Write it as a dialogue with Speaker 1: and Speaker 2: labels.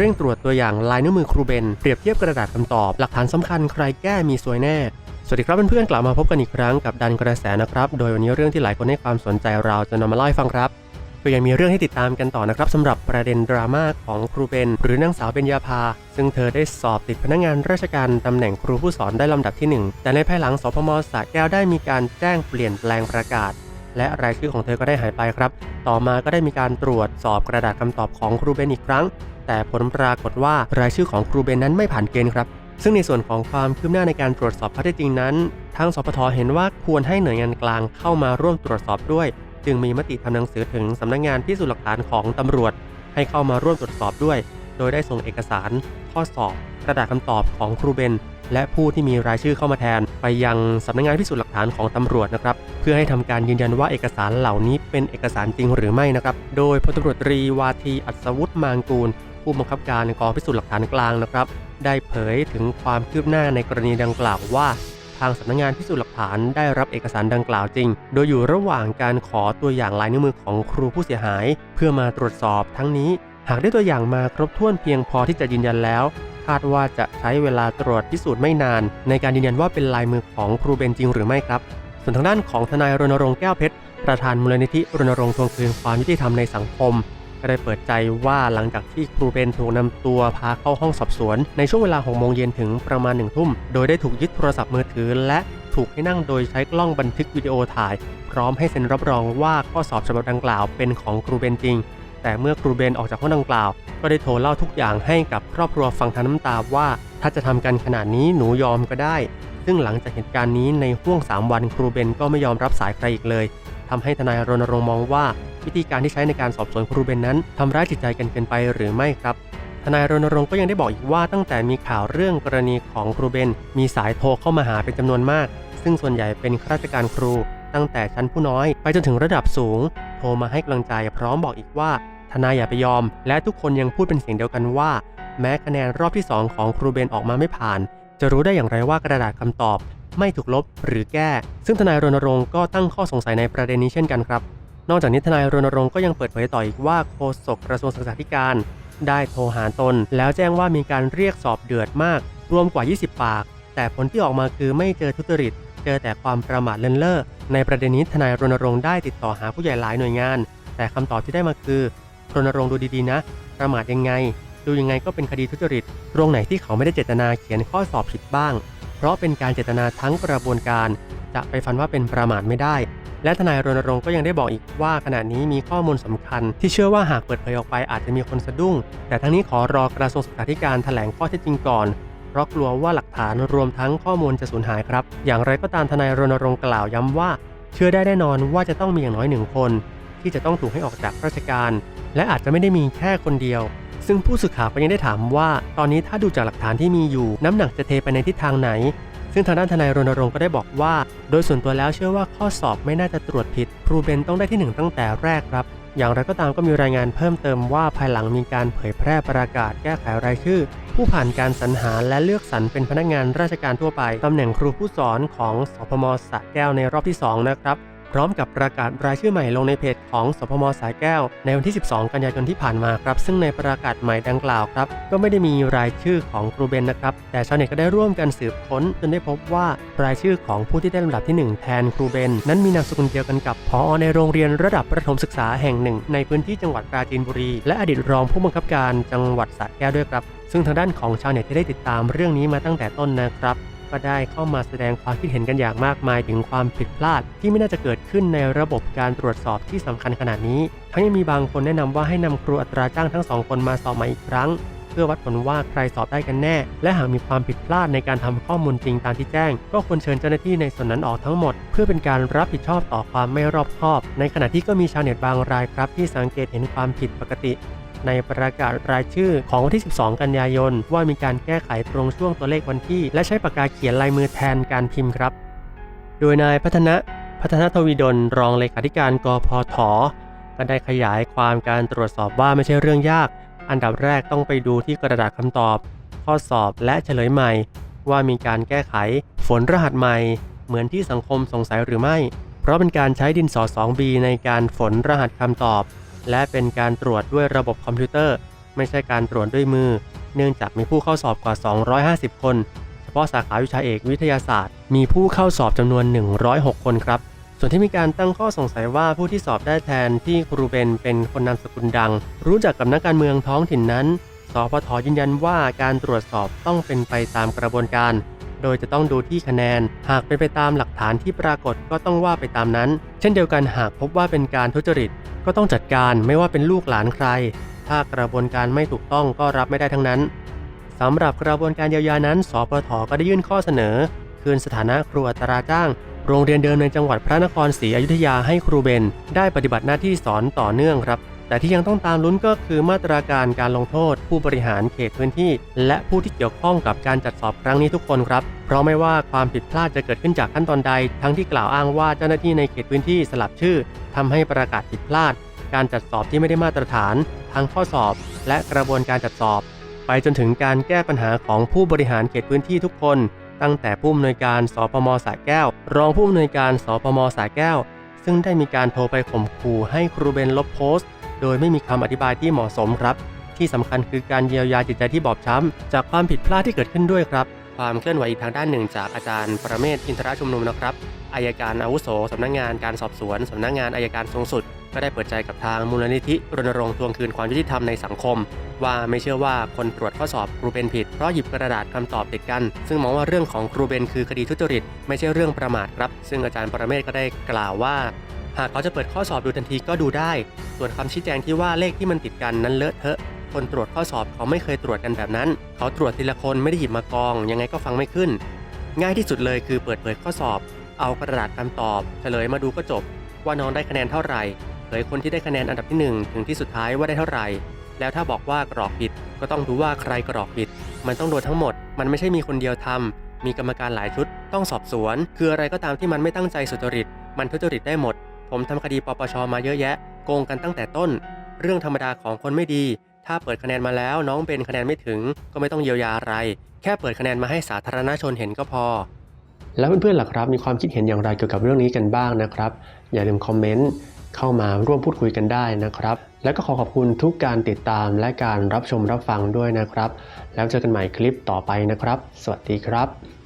Speaker 1: เร่งตรวจตัวอย่างลายนิ้วมือครูเบน เปรียบเทียบกระดาษคำตอบ หลักฐานสำคัญใครแก้มีสวยแน่ สวัสดีครับเพื่อนๆกลับมาพบกันอีกครั้งกับดันกระแสนะครับ โดยวันนี้เรื่องที่หลายคนให้ความสนใจเราจะนำมาเล่าให้ฟังครับก็ยังมีเรื่องให้ติดตามกันต่อนะครับสำหรับประเด็นดราม่าของครูเบน หรือนางสาวเบญญาภา ซึ่งเธอได้สอบติดพนักงานราชการตำแหน่งครูผู้สอนได้ลำดับที่ 1 แต่ในภายหลังสพมสระแก้วได้มีการแจ้งเปลี่ยนแปลงประกาศ และรายชื่อของเธอก็ได้หายไปครับ ต่อมาก็ได้มีการตรวจสอบกระดาษคำตอบของครูเบนอีกครั้ง แต่ผลปรากฏว่ารายชื่อของครูเบนนั้นไม่ผ่านเกณฑ์ครับ ซึ่งในส่วนของความคืบหน้าในการตรวจสอบข้อเท็จจริงนั้น ทางสปทเห็นว่าควรให้หน่วยงานกลางเข้ามาร่วมตรวจสอบด้วย จึงมีมติทำหนังสือถึงสำนักงานพิสูจน์หลักฐานของตำรวจ ให้เข้ามาร่วมตรวจสอบด้วย โดยได้ส่งเอกสาร ข้อสอบ กระดาษคำตอบของครูเบนและผู้ที่มีรายชื่อเข้ามาแทน ไปยังสำนักงานพิสูจน์หลักฐานของตำรวจนะครับ เพื่อให้ทำการยืนยันว่าเอกสารเหล่านี้เป็นเอกสารจริงหรือไม่นะครับ โดยพลตำรวจตรีวาทีอัศวุฒิมางกูล ผู้บังคับการกองพิสูจน์หลักฐานกลางนะครับ ได้เผยถึงความคืบหน้าในกรณีดังกล่าวว่า ทางสำนักงานพิสูจน์หลักฐานได้รับเอกสารดังกล่าวจริง โดยอยู่ระหว่างการขอตัวอย่างลายนิ้วมือของครูผู้เสียหาย เพื่อมาตรวจสอบทั้งนี้หากได้ตัวอย่างมาครบถ้วนเพียงพอที่จะยืนยันแล้ว คาดว่าจะใช้เวลาตรวจพิสูจน์ไม่นาน ในการยืนยันว่าเป็นลายมือของครูเบนจริงหรือไม่ครับ ส่วนทางด้านของทนายรณรงค์แก้วเพชรประธานมูลนิธิรณรงค์ทวงคืนความยุติธรรมในสังคม ก็ได้เปิดใจว่าหลังจากที่ครูเบนถูกนำตัวพาเข้าห้องสอบสวน ในช่วงเวลา6โมงเย็นถึงประมาณ1ทุ่ม โดยได้ถูกยึดโทรศัพท์มือถือ และถูกให้นั่งโดยใช้กล้องบันทึกวิดีโอถ่าย พร้อมให้เซ็นรับรองว่าข้อสอบฉบับดังกล่าวเป็นของครูเบนจริง แต่เมื่อครูเบนออกจากห้องดังกล่าว ก็ได้โทรเล่าทุกอย่างให้กับครอบครัวฟังทั้งน้ำตาว่า ถ้าจะทำกันขนาดนี้หนูยอมก็ได้ ซึ่งหลังจากเหตุการณ์นี้ในห่วง 3 วันครูเบนก็ไม่ยอมรับสายใครอีกเลยทำให้ทนายรณรงค์มองว่า วิธีการที่ใช้ในการสอบสวนครูเบนนั้นทำร้ายจิตใจกันเกินไปหรือไม่ครับทนายรณรงค์ก็ยังได้บอกอีกว่าตั้งแต่มีข่าวเรื่องกรณีของครูเบน มีสายโทรเข้ามาหาเป็นจำนวนมาก ซึ่งส่วนใหญ่เป็นข้าราชการครู ตั้งแต่ชั้นผู้น้อย ไปจนถึงระดับสูง โทรมาให้กำลังใจพร้อมบอกอีกว่า ทนายอย่าไปยอม และทุกคนยังพูดเป็นเสียงเดียวกันว่า แม้คะแนนรอบที่ 2 ของครูเบนออกมาไม่ผ่าน จะรู้ได้อย่างไรว่ากระดาษคำตอบ ไม่ถูกลบหรือแก้ ซึ่งทนายรณรงค์ก็ตั้งข้อสงสัยในประเด็นนี้เช่นกันครับ นอกจากนี้ทนายรณรงค์ก็ยังเปิดเผยต่ออีกว่าโฆษกกระทรวงศึกษาธิการ ได้โทรหาตน แล้วแจ้งว่ามีการเรียกสอบเดือดมาก รวมกว่า 20 ปาก แต่ผลที่ออกมาคือไม่เจอทุจริต เจอแต่ความประมาทเลินเล่อในประเด็นนี้ทนายรณรงค์ได้ติดต่อหาผู้ใหญ่หลายหน่วยงาน แต่คำตอบที่ได้มาคือรณรงค์ดูดีๆนะ ประมาทยังไง ดูยังไงก็เป็นคดีทุจริต ตรงไหนที่เขาไม่ได้เจตนาเขียนข้อสอบผิดบ้าง เพราะเป็นการเจตนาทั้งกระบวนการ จะไปฟันว่าเป็นประมาทไม่ได้ และทนายรณรงค์ก็ยังได้บอกอีกว่าขณะนี้มีข้อมูลสำคัญ ที่เชื่อว่าหากเปิดเผยออกไปอาจจะมีคนสะดุ้ง แต่ทั้งนี้ขอรอกระทรวงศึกษาธิการแถลงข้อเท็จจริงก่อน เพราะกลัวว่าหลักฐานรวมทั้งข้อมูลจะสูญหายครับ อย่างไรก็ตามทนายรณรงค์กล่าวย้ำว่า เชื่อได้แน่นอนว่าจะต้องมีอย่างน้อยหนึ่งคน ที่จะต้องถูกให้ออกจากราชการ และอาจจะไม่ได้มีแค่คนเดียว ซึ่งผู้สื่อข่าวก็ยังได้ถามว่า ตอนนี้ถ้าดูจากหลักฐานที่มีอยู่ น้ำหนักจะเทไปในทิศทางไหน ซึ่งทางด้านทนายรณรงค์ก็ได้บอกว่า โดยส่วนตัวแล้วเชื่อว่าข้อสอบไม่น่าจะตรวจผิด ครูเบนต้องได้ที่หนึ่งตั้งแต่แรกครับ อย่างไรก็ตามก็มีรายงานเพิ่มเติมว่าภายหลังมีการเผยแพร่ประกาศแก้ไขรายชื่อ ผู้ผ่านการสรรหาและเลือกสรรเป็นพนักงานราชการทั่วไปตำแหน่งครูผู้สอนของสพมสระแก้วในรอบที่ 2 นะครับ พร้อมกับประกาศรายชื่อใหม่ลงในเพจของสพมสายแก้ว ในวันที่ 12 กันยายนที่ผ่านมาครับ ซึ่งในประกาศใหม่ดังกล่าวครับ ก็ไม่ได้มีรายชื่อของครูเบนนะครับ แต่ชาวเน็ตก็ได้ร่วมกันสืบค้นจนได้พบว่ารายชื่อของผู้ที่ได้ลำดับที่ 1 แทนครูเบน นั้นมีนามสกุลเดียวกันกับพอในโรงเรียนระดับประถมศึกษาแห่งหนึ่ง ในพื้นที่จังหวัดปราจีนบุรี และอดีตรองผู้บังคับการจังหวัดสระแก้วด้วยครับซึ่งทางด้านของชาวเน็ตที่ได้ติดตามเรื่องนี้มาตั้งแต่ต้นนะครับ ก็ได้เข้ามาแสดงความคิดเห็นกันอย่างมากมายถึงความผิดพลาด ที่ไม่น่าจะเกิดขึ้นในระบบการตรวจสอบที่สำคัญขนาดนี้ ทั้งยังมีบางคนแนะนำว่าให้นำครูอัตราจ้างทั้งสองคนมาสอบใหม่อีกครั้ง เพื่อวัดผลว่าใครสอบได้กันแน่ และหากมีความผิดพลาดในการทำข้อมูลจริงตามที่แจ้ง ก็ควรเชิญเจ้าหน้าที่ในส่วนนั้นออกทั้งหมด เพื่อเป็นการรับผิดชอบต่อความไม่รอบคอบ ในขณะที่ก็มีชาวเน็ตบางรายครับที่สังเกตเห็นความผิดปกติ ในประกาศรายชื่อของวันที่ 12 กันยายน ว่ามีการแก้ไขตรงช่วงตัวเลขวันที่ และใช้ปากกาเขียนลายมือแทนการพิมพ์ครับ โดยนายพัฒนะพัฒนทวีดลรองเลขาธิการกพทก็ได้ขยายความการตรวจสอบว่าไม่ใช่เรื่องยาก อันดับแรกต้องไปดูที่กระดาษคำตอบ ข้อสอบและเฉลยใหม่ ว่ามีการแก้ไข ฝนรหัสใหม่ เหมือนที่สังคมสงสัยหรือไม่ เพราะเป็นการใช้ดินสอ 2B ในการฝนรหัสคำตอบ และเป็นการตรวจด้วยระบบคอมพิวเตอร์ ไม่ใช่การตรวจด้วยมือ เนื่องจากมีผู้เข้าสอบกว่า 250 คน เฉพาะสาขาวิชาเอกวิทยาศาสตร์ มีผู้เข้าสอบจำนวน 106 คนครับ ส่วนที่มีการตั้งข้อสงสัยว่าผู้ที่สอบได้แทนที่ครูเบนเป็นคนนามสกุลดัง รู้จักกับนักการเมืองท้องถิ่นนั้นสพทยืนยันว่าการตรวจสอบต้องเป็นไปตามกระบวนการ โดยจะต้องดูที่คะแนน หากเป็นไปตามหลักฐานที่ปรากฏก็ต้องว่าไปตามนั้น เช่นเดียวกันหากพบว่าเป็นการทุจริต ก็ต้องจัดการไม่ว่าเป็นลูกหลานใคร ถ้ากระบวนการไม่ถูกต้องก็รับไม่ได้ทั้งนั้นสำหรับกระบวนการเยียวยานั้น สปทก็ได้ยื่นข้อเสนอ คืนสถานะครูอัตราจ้าง โรงเรียนเดิมในจังหวัดพระนครศรีอยุธยาให้ครูเบน ได้ปฏิบัติหน้าที่สอนต่อเนื่องครับ แต่ที่ยังต้องตามลุ้นก็คือมาตราการการลงโทษ ผู้บริหารเขตพื้นที่ และผู้ที่เกี่ยวข้องกับการจัดสอบครั้งนี้ทุกคนครับ เพราะไม่ว่าความผิดพลาดจะเกิดขึ้นจากขั้นตอนใด ทั้งที่กล่าวอ้างว่าเจ้าหน้าที่ในเขตพื้นที่สลับชื่อทำให้ประกาศผิดพลาด การจัดสอบที่ไม่ได้มาตรฐาน ทั้งข้อสอบ และกระบวนการจัดสอบ ไปจนถึงการแก้ปัญหาของผู้บริหารเขตพื้นที่ทุกคน ตั้งแต่ผู้อำนวยการสปมสายแก้ว รองผู้อำนวยการสปมสายแก้ว ซึ่งได้มีการโทรไปข่มขู่ให้ครูเบนลบโพสต์ โดยไม่มีคำอธิบายที่เหมาะสมครับ ที่สำคัญคือการเยียวยาจิตใจที่บอบช้ำจากความผิดพลาดที่เกิดขึ้นด้วยครับ ความเคลื่อนไหวอีกทางด้านหนึ่งจากอาจารย์ ประเมศอินทรชุมนุมนะครับอายการอาวุโสสำนักงงานการสอบสวนสำนักงงานอายการสูงสุด ก็ได้เปิดใจกับทางมูลนิธิรณรงค์ทวงคืนความยุติธรรมในสังคม ว่าไม่เชื่อว่าคนตรวจข้อสอบครูเบนผิดเพราะหยิบกระดาษคำตอบติดกัน ซึ่งมองว่าเรื่องของครูเบนคือคดีทุจริต ไม่ใช่เรื่องประมาทครับ ซึ่งอาจารย์ประเมศก็ได้กล่าวว่า หากเขาจะเปิดข้อสอบดูทันทีก็ดูได้ ส่วนคำชี้แจงที่ว่าเลขที่มันติดกันนั้นเลอะเทอะ คนตรวจข้อสอบเขาไม่เคยตรวจกันแบบนั้น เขาตรวจทีละคนไม่ได้หยิบมากอง ยังไงก็ฟังไม่ขึ้น ง่ายที่สุดเลยคือเปิดเผยข้อสอบ เอากระดาษคำตอบ เฉลยมาดูก็จบ ว่าน้องได้คะแนนเท่าไหร่เผยคนที่ได้คะแนนอันดับที่ 1 ถึงที่สุดท้ายว่าได้เท่าไหร่ แล้วถ้าบอกว่ากรอกผิด ก็ต้องดูว่าใครกรอกผิด มันต้องโดนทั้งหมด มันไม่ใช่มีคนเดียวทำมีกรรมการหลายชุด ต้องสอบสวน คืออะไรก็ตามที่มันไม่ตั้งใจสุจริต มันทุจริตได้หมด ผมทำคดีปปชมาเยอะแยะ โกงกันตั้งแต่ต้น เรื่องธรรมดาของคนไม่ดี ถ้าเปิดคะแนนมาแล้วน้องเป็นคะแนนไม่ถึง ก็ไม่ต้องเยียวยาอะไร แค่เปิดคะแนนมาให้สาธารณชนเห็นก็พอ แล้วเพื่อนๆล่ะครับ มีความคิดเห็นอย่างไรเกี่ยวกับเรื่องนี้กันบ้างนะครับ อย่าลืมคอมเมนต์เข้ามาร่วมพูดคุยกันได้นะครับ และก็ขอขอบคุณทุกการติดตามและการรับชมรับฟังด้วยนะครับ แล้วเจอกันใหม่คลิปต่อไปนะครับ สวัสดีครับ